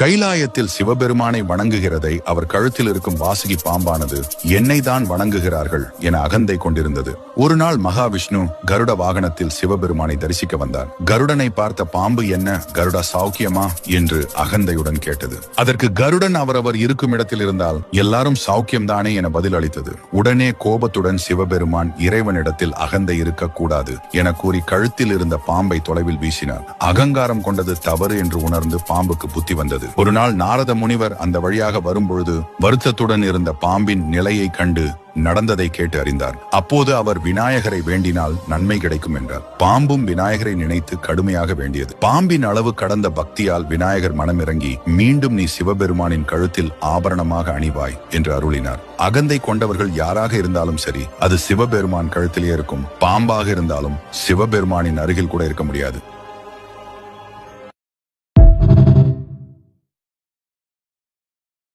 கைலாயத்தில் சிவபெருமானை வணங்குகிறதை அவர் கழுத்தில் இருக்கும் வாசுகி பாம்பானது என்னை தான் வணங்குகிறார்கள் என அகந்தை கொண்டிருந்தது. ஒரு நாள் மகாவிஷ்ணு கருட வாகனத்தில் சிவபெருமானை தரிசிக்க வந்தார். கருடனை பார்த்த பாம்பு என்ன கருடா சௌக்கியமா என்று அகந்தையுடன் கேட்டது. அதற்கு கருடன் அவரவர் இருக்கும் இடத்தில் இருந்தால் எல்லாரும் சௌக்கியம்தானே என பதில் அளித்தது உடனே கோபத்துடன் சிவபெருமான் இறைவனிடத்தில் அகந்தை இருக்கக்கூடாது என கூறி கழுத்தில் இருந்த பாம்பை தொலைவில் வீசினார். அகங்காரம் கொண்டது தவறு என்று உணர்ந்து பாம்புக்கு புத்தி வந்தது. ஒரு நாள் நாரத முனிவர் அந்த வழியாக வரும்பொழுது வருத்தத்துடன் இருந்த பாம்பின் நிலையை கண்டு நடந்ததை கேட்டு அறிந்தார். அப்போது அவர் விநாயகரை வேண்டினால் நன்மை கிடைக்கும் என்றார். பாம்பும் விநாயகரை நினைத்து கடுமையாக வேண்டியது. பாம்பின் அளவு கடந்த பக்தியால் விநாயகர் மனமிறங்கி மீண்டும் நீ சிவபெருமானின் கழுத்தில் ஆபரணமாக அணிவாய் என்று அருளினார். அகந்தை கொண்டவர்கள் யாராக இருந்தாலும் சரி அது சிவபெருமான் கழுத்திலே இருக்கும். பாம்பாக இருந்தாலும் சிவபெருமானின் அருகில் கூட இருக்க முடியாது.